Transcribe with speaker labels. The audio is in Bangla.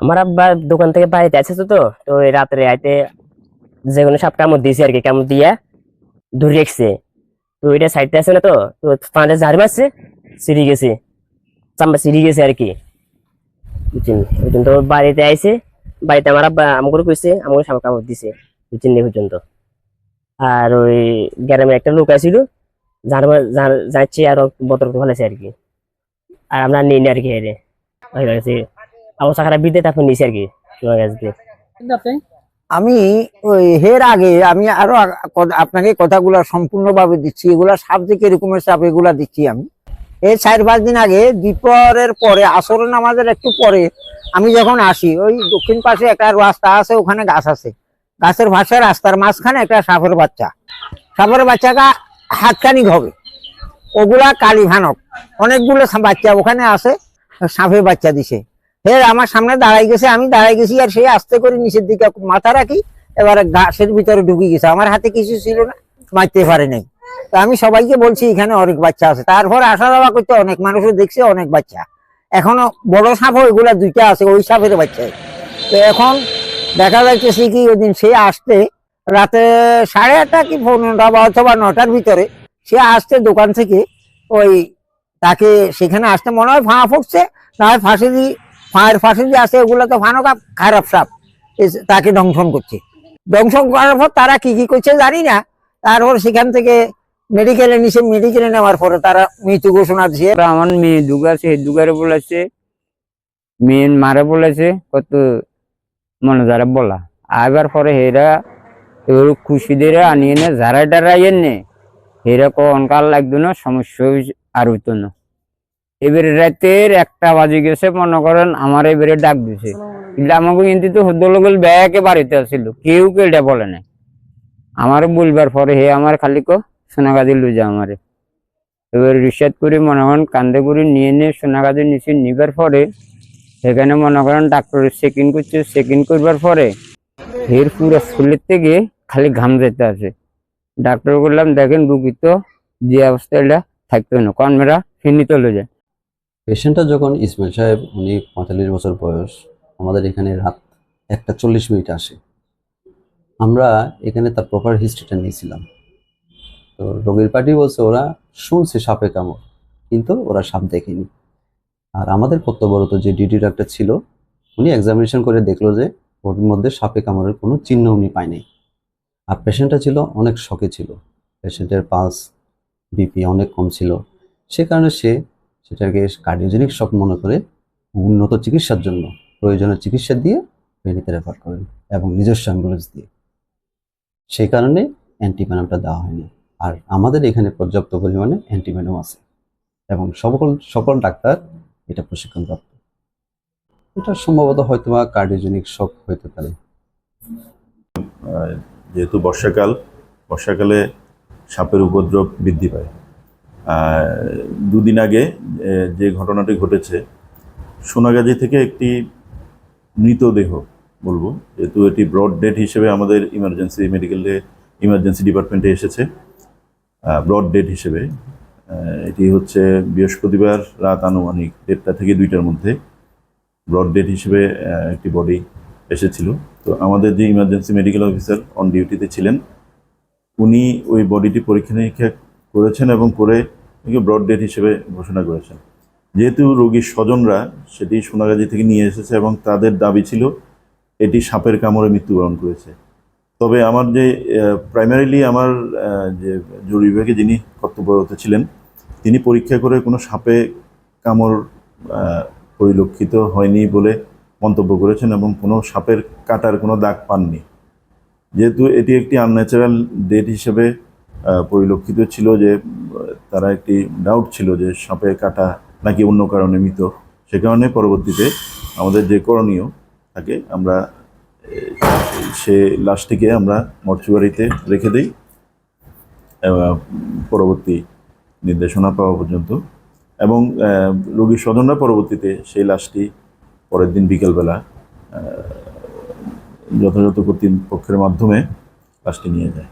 Speaker 1: আমার আব্বা দোকান থেকে বাড়িতে আছে তো তো রাত্রে আইতে যে কোনো সাপ কামড় দিয়েছে আর কি, কামড় দিয়া ধরে রেখছে। তো ওইটা সাইডে আছে না তো তো পাঁচটা ঝাড় মারছে সিঁড়ি গেছে চাম্বা সিঁড়ি গেছে আর কি। বুঝছেন? তো বাড়িতে আইছে, বাড়িতে আমার আব্বা আমাকে কইছে, আমাকে সাপ কামড় দিছে, বুঝছেন? এই পর্যন্ত। আর ওই গ্রামে একটা লোক যার যার- যাচ্ছে আর বতর ভালোছে আর কি। আর আমরা নিই না আর কি এরে অবস্থা খারাপ বিদ্যে তারপর নিছি আর কি। তোমার কাছ দিয়ে।
Speaker 2: আমি ওই হের আগে আমি আরও আপনাকে কথাগুলো সম্পূর্ণভাবে দিচ্ছি। এগুলা সাপ যে কিরকমের সাপ এগুলা দিচ্ছি আমি। এই চার পাঁচ দিন আগে দ্বীপরের পরে আসর নামাজের একটু পরে আমি যখন আসি ওই দক্ষিণ পাশে একটা রাস্তা আছে ওখানে গাছ আছে। গাছের পাশে রাস্তার মাঝখানে একটা সাপের বাচ্চা। সাপের বাচ্চাটা হাতখানিক হবে ওগুলা কালী ভানক। অনেকগুলো সা- বাচ্চা ওখানে আছে সাপের বাচ্চা দিছে। হে, আমার সামনে দাঁড়াই গেছে, আমি দাঁড়াই গেছি, আর সে আস্তে করে নিচের দিকে মাথা রাখি, এবারে গাছের ভিতরে ঢুকে গেছে। আমার হাতে কিছু ছিল না, মারতে পারে নাই। তো আমি সবাইকে বলছি, এখানে অনেক বাচ্চা আছে। তারপর আসা যাওয়া করতে অনেক মানুষও দেখছে অনেক বাচ্চা। এখনও বড় সাপ ওইগুলা দুইটা আছে, ওই সাপের বাচ্চা। তো এখন দেখা যাচ্ছে কি, ওই সে আসতে রাতে সাড়ে আটটা কি পনেরোটা বা অথবা নটার ভিতরে সে আসতে দোকান থেকে, ওই তাকে সেখানে আসতে মনে হয় ফাঁয়া ফুটছে না হয় ফাঁসি দিয়ে ফাঁয়ের ফাঁসি যে আছে ওগুলো তো ফানো খারাপ সাপ। তাকে দংশন করছে। দংশন করার পর তারা কি কি করছে জানি না। তারপর সেখান থেকে মেডিকেলে নিছে মেডিকেলে নেওয়ার পরে তারা মৃত্যু ঘোষণা দিয়েছে
Speaker 3: আমার মেয়ে দুগা আছে দুগারে বলেছে, মেয়ে মারে বলেছে, কত মনে যারা বলা। আবার পরে হেরা এবার খুশি দিয়ে আনিয়ে নে যারা টারা এনে, হেরা কখন কাল লাগতো না, সমস্যা আর হইতো না। এবারে রাতের একটা বাজে গেছে, মনে করেন আমার এবারে ডাক দিছে। কিন্তু আমাকে কিন্তু তো হদ্দলগল ব্যাগে বাড়িতে আসছিল কেউ কেউ এটা বলে না আমার বলবার পরে হে আমার খালি কো সোনাগাদি যা আমারে। এবার রিসার্চ করে মনে করেন কান্দে করে নিয়ে নিয়ে সোনাগাদি নিচে নিবার পরে সেখানে মনে করেন ডাক্তার চেকিং করছে চেকিং করবার পরে, এর পুরো শরীর থেকে খালি ঘাম যেতে আছে। ডাক্তার বললাম, দেখেন রুগী তো যে অবস্থা এটা থাকতো না কন মেরা ফিনি চলে যায়।
Speaker 4: পেশেন্টটা যখন ইসমাইল সাহেব, উনি পঁয়তাল্লিশ বছর বয়স, আমাদের এখানে রাত একটা চল্লিশ মিনিট আসে। আমরা এখানে তার প্রপার হিস্ট্রিটা নিয়েছিলাম। তো রোগীর পার্টি বলছে ওরা, শুনছে সাপে কামড়। কিন্তু ওরা সাপ দেখেনি। আর আমাদের কর্তব্যরত যে ডিউটি ডাক্তার ছিল, উনি এক্সামিনেশন করে দেখল যে ওর মধ্যে সাপে কামড়ের কোনো চিহ্ন উনি পায়নি। আর পেশেন্টটা ছিল, অনেক শখে ছিল। পেশেন্টের পালস বিপি অনেক কম ছিল। সে কারণে সে সেটাকে কার্ডিওজেনিক শক মনে করে উন্নত চিকিৎসার জন্য প্রয়োজনীয় চিকিৎসা দিয়ে ভেনিতে রেফার করেন এবং নিজস্ব অ্যাম্বুলেন্স দিয়ে। সেই কারণে অ্যান্টিভেনামটা দেওয়া হয়নি। আর আমাদের এখানে পর্যাপ্ত পরিমাণে অ্যান্টিভেনাম আছে এবং সকল সকল ডাক্তার এটা প্রশিক্ষণপ্রাপ্ত। এটা সম্ভবত হয়তো বা কার্ডিওজেনিক শক হতে পারে।
Speaker 5: যেহেতু বর্ষাকাল, বর্ষাকালে সাপের উপদ্রব বৃদ্ধি পায়। দুদিন আগে যে ঘটনাটি ঘটেছে, সোনাগাজী থেকে একটি মৃতদেহ বলব, যেহেতু এটি ব্রড ডেট হিসেবে আমাদের ইমার্জেন্সি মেডিকেলে ইমার্জেন্সি ডিপার্টমেন্টে এসেছে। ব্রড ডেট হিসেবে এটি হচ্ছে বৃহস্পতিবার রাত আনুমানিক দেড়টা থেকে দুইটার মধ্যে ব্রড ডেট হিসেবে একটি বডি এসেছিল। তো আমাদের যে ইমার্জেন্সি মেডিকেল অফিসার অন ডিউটিতে ছিলেন, উনি ওই বডিটি পরীক্ষা নিরীক্ষা করেছেন এবং করে ব্রড ডেট হিসেবে ঘোষণা করেছেন। যেহেতু রোগীর স্বজনরা সেটি সোনাগাজী থেকে নিয়ে এসেছে এবং তাদের দাবি ছিল এটি সাপের কামড়ে মৃত্যুবরণ করেছে। তবে আমার যে প্রাইমারিলি আমার যে জরুরি বিভাগে যিনি কর্তব্যরত ছিলেন, তিনি পরীক্ষা করে কোনো সাপে কামড় পরিলক্ষিত হয়নি বলে মন্তব্য করেছেন এবং কোনো সাপের কাটার কোনো দাগ পাননি। যেহেতু এটি একটি আনন্যাচারাল ডেট হিসেবে পরিলক্ষিত ছিল যে তারা একটি ডাউট ছিল যে সাপে কাটা নাকি অন্য কারণে মৃত। সে কারণে পরবর্তীতে আমাদের যে করণীয় থাকে আমরা সে লাশটিকে আমরা মর্চুয়ারিতে রেখে দিই পরবর্তী নির্দেশনা পাওয়া পর্যন্ত। এবং রোগীর স্বজনরা পরবর্তীতে সেই লাশটি পরের দিন বিকেলবেলা যথাযথ কর্তৃপক্ষের মাধ্যমে লাশটি নিয়ে যায়।